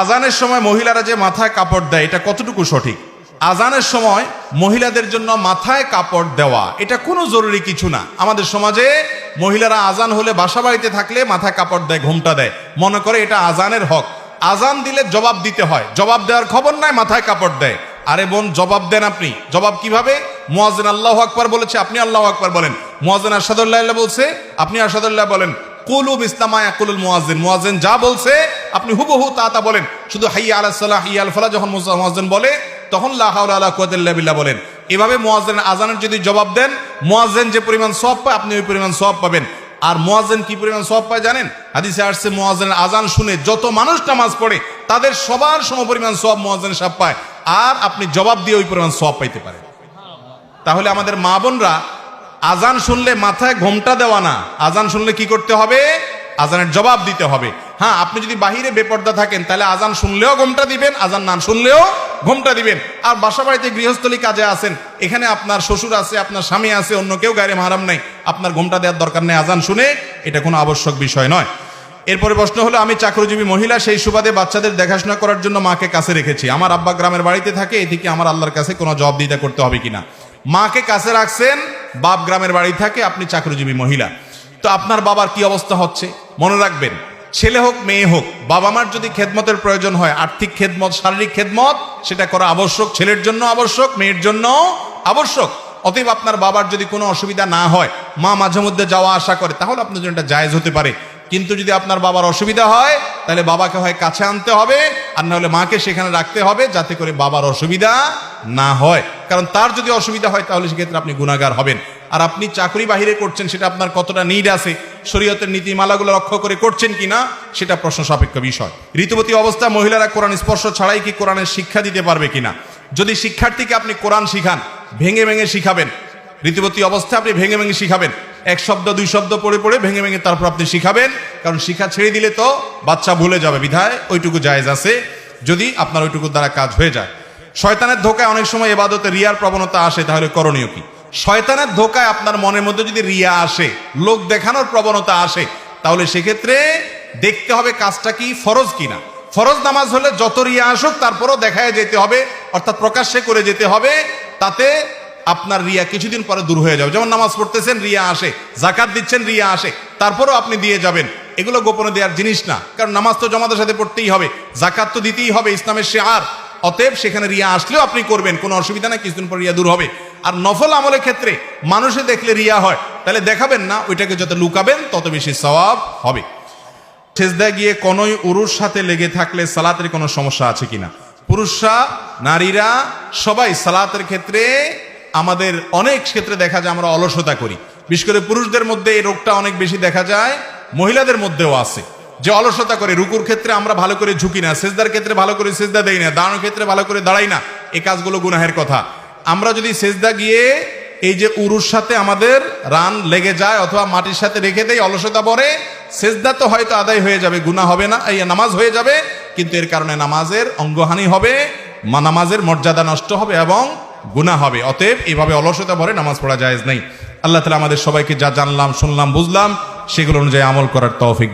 আজানের সময় মহিলারা যে মাথায় কাপড় দেয়, এটা কতটুকু সঠিক? আজানের সময় মহিলাদের জন্য মাথায় কাপড় দেওয়া, এটা কোনো জরুরি কিছু না। আমাদের সমাজে মহিলারা আজান হলে বাসা বাড়িতে থাকলে মাথায় কাপড় দেয়, ঘুমটা দেয়। মনে করে এটা আজানের হক। আজান দিলে জবাব দিতে হয়। জবাব দেওয়ার খবর নাই, মাথায় কাপড় দেয়। আরে বোন, জবাব দেন আপনি। জবাব কীভাবে? মুয়াজ্জিন আল্লাহ আকবার বলেছে, আপনি আল্লাহ আকবার বলেন। মুয়াজ্জিন আসাদুল্লাহ বলছে, আপনি আসাদুল্লাহ বলেন, কুলুব ইসলামা ইয়াকুলুল মুয়াজ্জিন। মুয়াজ্জিন যা বলছে আপনি হুবহু তা তা বলেন। শুধু হাইয়া আলাস সালাহ, হাইয়া আল যখন মুয়াজ্জিন বলে, তখন লা হাওলা ওয়ালা কুওয়াতা বলেন। এভাবে মুয়াজ্জিন আজানের যদি জবাব দেন, মুয়াজ্জিন যে পরিমাণ সব পায়, আপনি ওই পরিমাণ সব পাবেন। আর মুয়াজ্জিন কি পরিমাণ সব পায় জানেন? হাদিসে আসছে, মুয়াজ্জিনের আজান শুনে যত মানুষ নামাজ পড়ে, তাদের সবার সমপরিমাণ সব মুয়াজ্জিন সাহেব পায়। আর আপনি জবাব দিয়ে ওই পরিমাণ সব পাইতে পারেন। তাহলে আমাদের মা বোনরা আজান শুনলে মাথায় ঘোমটা দেওয়া না। আজান শুনলে কি করতে হবে? আজানের জবাব দিতে হবে। হ্যাঁ আপনি যদি বাহিরে বেপর্দা থাকেন, তাহলে আজান শুনলেও ঘোমটা দিবেন, আজান না শুনলেও ঘোমটা দিবেন। আর বাসা বাড়িতে গৃহস্থলী কাজে আছেন, এখানে আপনার শ্বশুর আছে, আপনার স্বামী আছে, অন্য কেউ গায়ে মারাম নাই, আপনার ঘোমটা দেওয়ার দরকার নেই, আজান শুনে এটা কোনো আবশ্যক বিষয় নয়। এরপরে প্রশ্ন হলো, আমি চাকরিজীবী মহিলা, সেই সুবাদে বাচ্চাদের দেখাশোনা করার জন্য মাকে কাছে রেখেছি। আমার আব্বা গ্রামের বাড়িতে থাকে, এদিকে আমার আল্লাহর কাছে কোনো জবাবদিহিতা করতে হবে কিনা? মাকে কাছে রাখছেন, বাপ গ্রামের বাড়ি থাকে, আপনি চাকরিজীবী মহিলা। তো আপনার বাবার কি অবস্থা হচ্ছে? মনে রাখবেন, ছেলে হোক, মেয়ে হোক বাবা মার যদি খেদমতের প্রয়োজন হয়, আর্থিক খেদমত, শারীরিক খেদমত, সেটা করা আবশ্যক, ছেলের জন্য আবশ্যক, মেয়ের জন্য আবশ্যক। অতএব আপনার বাবার যদি কোনো অসুবিধা না হয়, মা মাঝে মধ্যে যাওয়া আসা করে, তাহলে আপনার জন্য এটা জায়েজ হতে পারে। কিন্তু যদি আপনার বাবার অসুবিধা হয়, তাহলে বাবাকে হয় কাছে আনতে হবে, আর না হলে মাকে সেখানে রাখতে হবে, যাতে করে বাবার অসুবিধা না হয়। কারণ তার যদি অসুবিধা হয়, তাহলে সেক্ষেত্রে আপনি গুণাগার হবেন। আর আপনি চাকরি বাহিরে করছেন, সেটা আপনার কতটা নিড আছে, শরীয়তের নীতিমালাগুলো রক্ষা করে করছেন কিনা, সেটা প্রশ্ন সাপেক্ষ বিষয়। ঋতুবতী অবস্থা, মহিলারা কোরআন স্পর্শ ছাড়াই কি কোরআনের শিক্ষা দিতে পারবে কিনা? যদি শিক্ষার্থীকে আপনি কোরআন শিখান, ভেঙে ভেঙে শিখাবেন ঋতুবতী অবস্থা আপনি ভেঙে ভেঙে শিখাবেন। এক শব্দ, দুই শব্দ পড়ে পড়ে ভেঙে ভেঙে তারপর আপনি শিখাবেন, কারণ শিক্ষা ছেড়ে দিলে তো বাচ্চা ভুলে যাবে বিধায়, ওইটুকু জায়েজ আছে, যদি আপনার ওইটুকু দ্বারা কাজ হয়ে যায়। শয়তানের ধোকায় অনেক সময় এবাদতে রিয়ার প্রবণতা আসে, তাহলে করণীয় কি? শয়তানের ধোকায় আপনার মনের মধ্যে যদি রিয়া আসে, লোক দেখানোর প্রবণতা আসে, তাহলে সেক্ষেত্রে দেখতে হবে কাজটা কি, ফরজ কিনা। ফরজ নামাজ হলে যত রিয়া আসুক, তারপরও দেখায় যেতে হবে, অর্থাৎ প্রকাশ্যে করে যেতে হবে, তাতে আপনার রিয়া কিছুদিন পরে দূর হয়ে যাবে। যেমন নামাজ পড়তেছেন, রিয়া আসে জাকাত দিচ্ছেন, রিয়া আসে, তারপরও আপনি দিয়ে যাবেন। এগুলো গোপনে দেওয়ার জিনিস না, কারণ নামাজ তো জমাতের সাথে পড়তেই হবে জাকাত তো দিতেই হবে, ইসলামের শেয়ার। অতএব সেখানে রিয়া আসলেও আপনি করবেন, কোনো অসুবিধা নাই, কিছুদিন পর রিয়া দূর হবে। আর নফল আমলের ক্ষেত্রে মানুষে দেখলে রিয়া হয়। তাহলে দেখাবেন না, ওইটাকে যত লুকাবেন, তত বেশি সওয়াব হবে। সেজদায় গিয়ে কোনোই উরুর সাথে লেগে থাকলে সালাতের কোনো সমস্যা আছে কিনা? পুরুষরা, নারীরা, সবাই সালাতের ক্ষেত্রে আমাদের অনেক ক্ষেত্রে দেখা যায় আমরা অলসতা করি। বিশেষ করে পুরুষদের মধ্যে এই রোগটা অনেক বেশি দেখা যায়, মহিলাদের মধ্যেও আছে। যে অলসতা করে, রুকুর ক্ষেত্রে আমরা ভালো করে ঝুঁকি না, সেজদার ক্ষেত্রে ভালো করে সেজদা দেই না, দাঁড়ানোর ক্ষেত্রে ভালো করে দাঁড়াই না এই কাজগুলো গুনাহের কথা। আমরা যদি সেজদা গিয়ে এই যে উরুর সাথে আমাদের রান লেগে যায় অথবা মাটির সাথে রেখে দেয় অলসতা পরে, সেজদা তো হয়তো আদায় হয়ে যাবে, গুনাহ হবে না, এই নামাজ হয়ে যাবে, কিন্তু এর কারণে নামাজের অঙ্গহানি হবে নামাজের মর্যাদা নষ্ট হবে এবং গুনাহ হবে। অতএব এভাবে অলসতা পরে নামাজ পড়া জায়েজ নেই। আল্লাহ তালা আমাদের সবাইকে যা জানলাম, শুনলাম, বুঝলাম, সেগুলো অনুযায়ী আমল করার তৌফিক